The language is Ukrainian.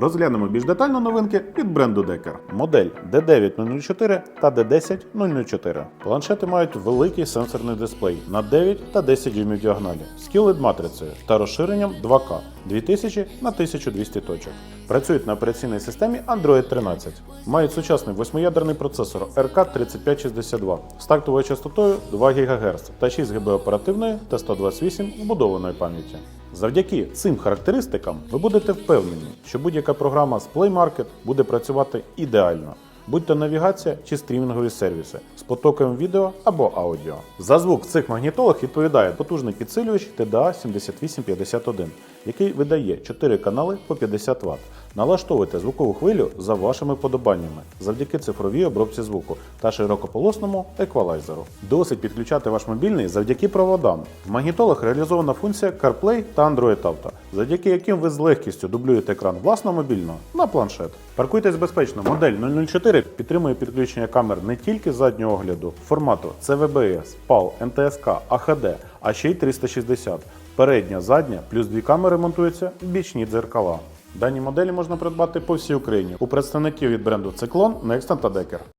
Розглянемо більш детально новинки від бренду Decker. Модель D9004 та D10004. Планшети мають великий сенсорний дисплей на 9 та 10 дюймів діагоналі з QLED матрицею та розширенням 2К 2000 на 1200 точок. Працюють на операційній системі Android 13. Мають сучасний восьмиядерний процесор RK3562 з тактовою частотою 2 ГГц та 6 ГБ оперативної та 128 вбудованої пам'яті. Завдяки цим характеристикам ви будете впевнені, що будь-яка програма з Play Market буде працювати ідеально. Будь то навігація чи стрімінгові сервіси з потоком відео або аудіо. За звук в цих магнітолах відповідає потужний підсилювач TDA 7851, який видає 4 канали по 50 Вт. Налаштовуйте звукову хвилю за вашими подобаннями завдяки цифровій обробці звуку та широкополосному еквалайзеру. Досить підключати ваш мобільний завдяки проводам. В магнітолах реалізована функція CarPlay та Android Auto, завдяки яким ви з легкістю дублюєте екран власного мобільного на планшет. Паркуйтесь безпечно. Модель 004 підтримує підключення камер не тільки заднього огляду формату CVBS, PAL, NTSK, AHD, а ще й 360. Передня, задня, плюс дві камери монтуються бічні дзеркала. Дані моделі можна придбати по всій Україні у представників від бренду Циклон, Nexton та Decker.